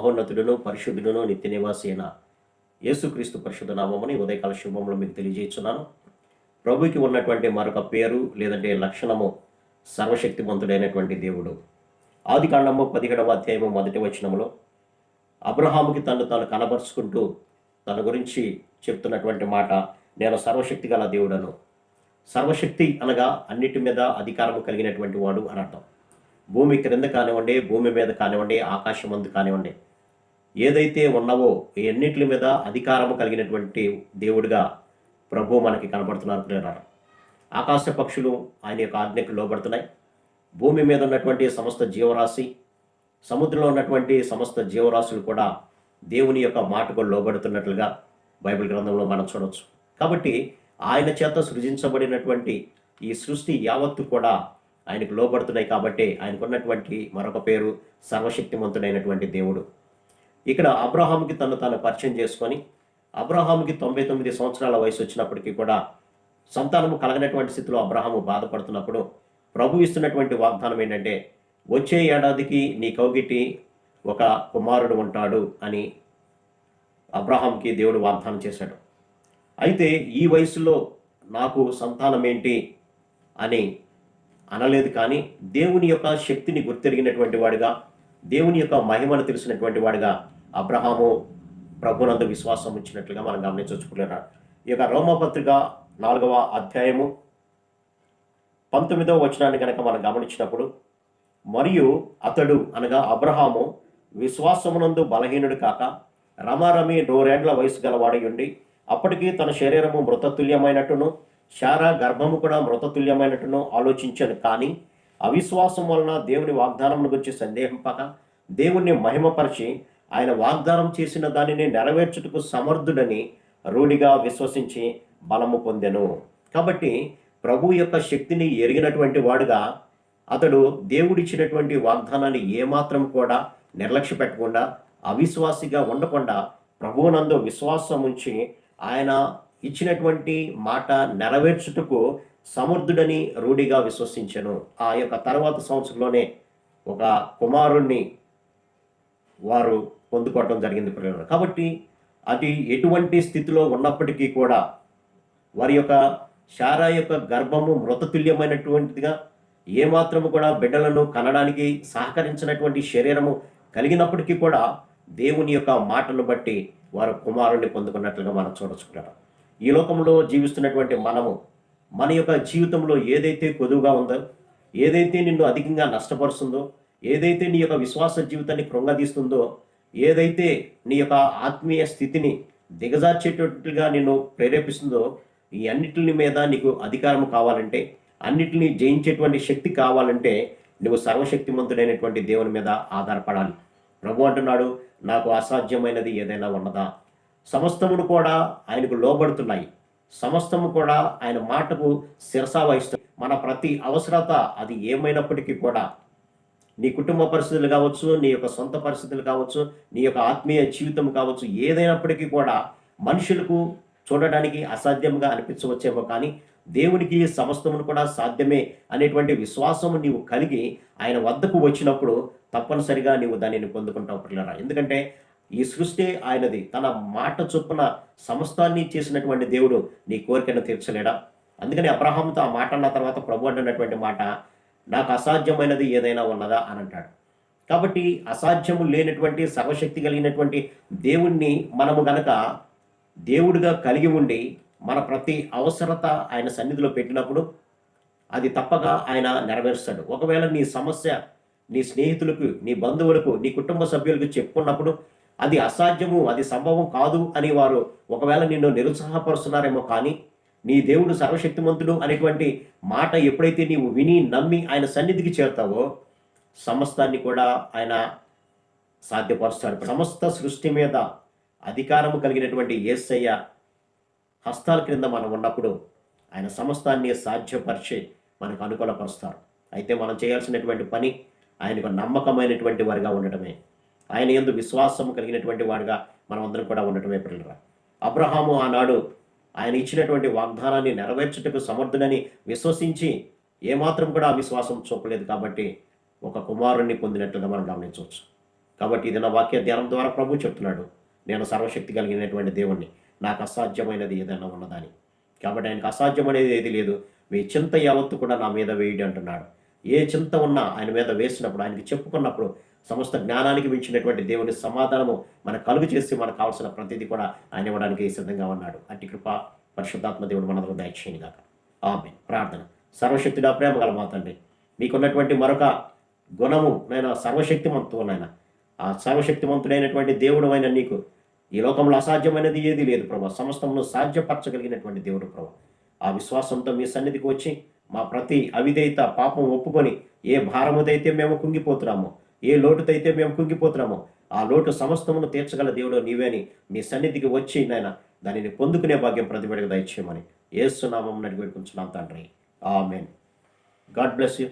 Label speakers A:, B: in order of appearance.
A: మహోన్నతుడును పరిశుద్ధుడును నిత్య నివాసి అయిన యేసుక్రీస్తు పరిశుద్ధ నామముని ఉదయకాల శుభంలో మీకు తెలియజేస్తున్నాను. ప్రభుకి ఉన్నటువంటి మరొక పేరు లేదంటే లక్షణము సర్వశక్తిమంతుడైనటువంటి దేవుడు. ఆది కాండము పదిహేడవ అధ్యాయము మొదటి వచనములో అబ్రహాముకి తను తాను కనబరుచుకుంటూ తన గురించి చెప్తున్నటువంటి మాట నేను సర్వశక్తి గల దేవుడను. సర్వశక్తి అనగా అన్నిటి మీద అధికారము కలిగినటువంటి వాడు అని అర్థం. భూమి క్రింద కానివ్వండి భూమి మీద కానివ్వండి ఆకాశం ముందు కానివ్వండి ఏదైతే ఉన్నావో ఎన్నిటి మీద అధికారము కలిగినటువంటి దేవుడిగా ప్రభు మనకి కనబడుతున్నారు ప్రేరారు. ఆకాశ పక్షులు ఆయన యొక్క ఆజ్ఞకు లోబడుతున్నాయి. భూమి మీద ఉన్నటువంటి సమస్త జీవరాశి సముద్రంలో ఉన్నటువంటి సమస్త జీవరాశులు కూడా దేవుని యొక్క మాటకు లోబడుతున్నట్లుగా బైబిల్ గ్రంథంలో మనం చూడవచ్చు కాబట్టి ఆయన చేత సృజించబడినటువంటి ఈ సృష్టి యావత్తు కూడా ఆయనకు లోబడుతున్నాయి కాబట్టి ఆయనకున్నటువంటి మరొక పేరు సర్వశక్తిమంతుడైనటువంటి దేవుడు. ఇక్కడ అబ్రహాంకి తను తాను పరిచయం చేసుకొని అబ్రహాంకి తొంభై తొమ్మిది సంవత్సరాల వయసు వచ్చినప్పటికీ కూడా సంతానము కలగనటువంటి స్థితిలో అబ్రహాము బాధపడుతున్నప్పుడు ప్రభు ఇస్తున్నటువంటి వాగ్దానం ఏంటంటే వచ్చే ఏడాదికి నీ కౌగిటి ఒక కుమారుడు ఉంటాడు అని అబ్రహాంకి దేవుడు వాగ్దానం చేశాడు. అయితే ఈ వయసులో నాకు సంతానం ఏంటి అని అనలేదు కానీ దేవుని యొక్క శక్తిని గుర్తెరిగినటువంటి వాడిగా దేవుని యొక్క మహిమను తెలిసినటువంటి వాడిగా అబ్రహాము ప్రభునందు విశ్వాసం ఉంచినట్లుగా మనం గమనించుకున్నారు ఈ యొక్క రోమపత్రిక నాలుగవ అధ్యాయము పంతొమ్మిదవ వచనాన్ని కనుక మనం గమనించినప్పుడు మరియు అతడు అనగా అబ్రహాము విశ్వాసమునందు బలహీనుడు కాక రమారమి నూరేండ్ల వయసు గలవాడై ఉండి అప్పటికి తన శరీరము మృతతుల్యమైనట్టును శారా గర్భము కూడా మృతతుల్యమైనట్టును ఆలోచించాను కానీ అవిశ్వాసం వలన దేవుని వాగ్దానం గురించి సందేహింపక దేవుణ్ణి మహిమపరిచి ఆయన వాగ్దానం చేసిన దానిని నెరవేర్చుటకు సమర్థుడని రూఢిగా విశ్వసించి బలము పొందెను. కాబట్టి ప్రభు యొక్క శక్తిని ఎరిగినటువంటి వాడుగా అతడు దేవుడిచ్చినటువంటి వాగ్దానాన్ని ఏమాత్రం కూడా నిర్లక్ష్య పెట్టకుండా అవిశ్వాసిగా ఉండకుండా ప్రభువునందు విశ్వాసం ఉంచి ఆయన ఇచ్చినటువంటి మాట నెరవేర్చుటకు సమర్థుడని రూఢిగా విశ్వసించను. ఆ యొక్క తర్వాత సంవత్సరంలోనే ఒక కుమారుణ్ణి వారు పొందుకోవటం జరిగింది పిల్లలు కాబట్టి అది ఎటువంటి స్థితిలో ఉన్నప్పటికీ కూడా వారి యొక్క శారా యొక్క గర్భము మృతతుల్యమైనటువంటిదిగా ఏమాత్రము కూడా బిడ్డలను కనడానికి సహకరించినటువంటి శరీరము కలిగినప్పటికీ కూడా దేవుని యొక్క మాటను బట్టి వారు కుమారుణ్ణి పొందుకున్నట్లుగా మనం చూడచుకుంటారు ఈ లోకంలో జీవిస్తున్నటువంటి మనము మన యొక్క జీవితంలో ఏదైతే కొదువుగా ఉందో ఏదైతే నిన్ను అధికంగా నష్టపరుస్తుందో ఏదైతే నీ యొక్క విశ్వాస జీవితాన్ని కృంగదీస్తుందో ఏదైతే నీ యొక్క ఆత్మీయ స్థితిని దిగజార్చేటట్టుగా నిన్ను ప్రేరేపిస్తుందో ఈ అన్నిటిని మీద నీకు అధికారం కావాలంటే అన్నిటిని జయించేటువంటి శక్తి కావాలంటే నువ్వు సర్వశక్తిమంతుడైనటువంటి దేవుని మీద ఆధారపడాలి. ప్రభు అంటున్నాడు నాకు అసాధ్యమైనది ఏదైనా ఉన్నదా? సమస్తమును కూడా ఆయనకు లోబడుతున్నాయి. సమస్తము కూడా ఆయన మాటకు శిరసా వహిస్తుంది మన ప్రతి అవసరత అది ఏమైనప్పటికీ కూడా నీ కుటుంబ పరిస్థితులు కావచ్చు నీ యొక్క సొంత పరిస్థితులు కావచ్చు నీ యొక్క ఆత్మీయ జీవితం కావచ్చు ఏదైనప్పటికీ కూడా మనుషులకు చూడడానికి అసాధ్యంగా అనిపించవచ్చేమో కానీ దేవునికి సమస్తమును కూడా సాధ్యమే అనేటువంటి విశ్వాసము నీవు కలిగి ఆయన వద్దకు వచ్చినప్పుడు తప్పనిసరిగా నీవు దానిని పొందుకుంటావు పిల్లరా ఎందుకంటే ఈ సృష్టి ఆయనది. తన మాట చొప్పున సమస్తాన్ని చేసినటువంటి దేవుడు నీ కోరికను తీర్చలేడా? అందుకని అబ్రహాంతో ఆ మాట అన్న తర్వాత ప్రభు అంటున్నటువంటి మాట నాకు అసాధ్యమైనది ఏదైనా ఉన్నదా? అని అంటాడు. కాబట్టి అసాధ్యము లేనటువంటి సర్వశక్తి కలిగినటువంటి దేవుణ్ణి మనము గనక దేవుడిగా కలిగి ఉండి మన ప్రతి అవసరత ఆయన సన్నిధిలో పెట్టినప్పుడు అది తప్పక ఆయన నెరవేరుస్తాడు. ఒకవేళ నీ సమస్య నీ స్నేహితులకు నీ బంధువులకు నీ కుటుంబ సభ్యులకు చెప్పుకున్నప్పుడు అది అసాధ్యము అది సంభవం కాదు అని వారు ఒకవేళ నిన్ను నిరుత్సాహపరుస్తున్నారేమో కానీ నీ దేవుడు సర్వశక్తిమంతుడు అనేటువంటి మాట ఎప్పుడైతే నీవు విని నమ్మి ఆయన సన్నిధికి చేరుతావో సమస్తాన్ని కూడా ఆయన సాధ్యపరుస్తాడు. సమస్త సృష్టి మీద అధికారము కలిగినటువంటి యేసయ్య హస్తాల క్రింద మనం ఉన్నప్పుడు ఆయన సమస్తాన్ని సాధ్యపరిచి మనకు అనుకూలపరుస్తారు. అయితే మనం చేయాల్సినటువంటి పని ఆయనకు నమ్మకమైనటువంటి వారిగా ఉండటమే. ఆయన ఎందు విశ్వాసం కలిగినటువంటి వాడిగా మనం అందరం కూడా ఉండటమే పిల్లరా అబ్రహాము ఆనాడు ఆయన ఇచ్చినటువంటి వాగ్దానాన్ని నెరవేర్చుటకు సమర్థుడని విశ్వసించి ఏమాత్రం కూడా అవిశ్వాసం చూపలేదు కాబట్టి ఒక కుమారుణ్ణి పొందినట్లుగా మనం గమనించవచ్చు. కాబట్టి ఇది నా వాక్య ధ్యానం ద్వారా ప్రభు చెప్తున్నాడు నేను సర్వశక్తి కలిగినటువంటి దేవుణ్ణి నాకు అసాధ్యమైనది ఏదైనా ఉన్నదని కాబట్టి ఆయనకు అసాధ్యం అనేది ఏది లేదు. మీ చింత యావత్తు కూడా నా మీద వేయడం అంటున్నాడు. ఏ చింత ఉన్నా ఆయన మీద వేసినప్పుడు ఆయనకి చెప్పుకున్నప్పుడు సమస్త జ్ఞానానికి మించినటువంటి దేవుని సమాధానము మన కలుగు చేసి మనకు కావాల్సిన ప్రతిదీ కూడా ఆయన ఇవ్వడానికి సిద్ధంగా ఉన్నాడు. అట్టి కృప పరిశుద్ధాత్మ దేవుడు మనకు దయచేయని కాక ఆమె ప్రార్థన. సర్వశక్తిగా ప్రేమ గల మా మీకున్నటువంటి మరొక గుణము నేను సర్వశక్తిమంతువు నాయన ఆ సర్వశక్తిమంతుడైనటువంటి దేవుడు అయిన నీకు ఈ లోకంలో అసాధ్యమైనది ఏది లేదు ప్రభా. సమస్తమును సాధ్యపరచగలిగినటువంటి దేవుడు ప్రభా. ఆ విశ్వాసంతో మీ సన్నిధికి వచ్చి మా ప్రతి అవిధేయత పాపం ఒప్పుకొని ఏ భారముదైతే మేము కుంగిపోతున్నామో ఏ లోటుతైతే మేము కుంగిపోతున్నామో ఆ లోటు సమస్తమును తీర్చగల దేవుడు నీవేని నీ సన్నిధికి వచ్చి నాయన దానిని పొందుకునే భాగ్యం ప్రతిబడిగా దయచేయమని. ఏసునామం నడిపెట్టుకుంటున్నాం తండ్రి. ఆమెన్. God bless you.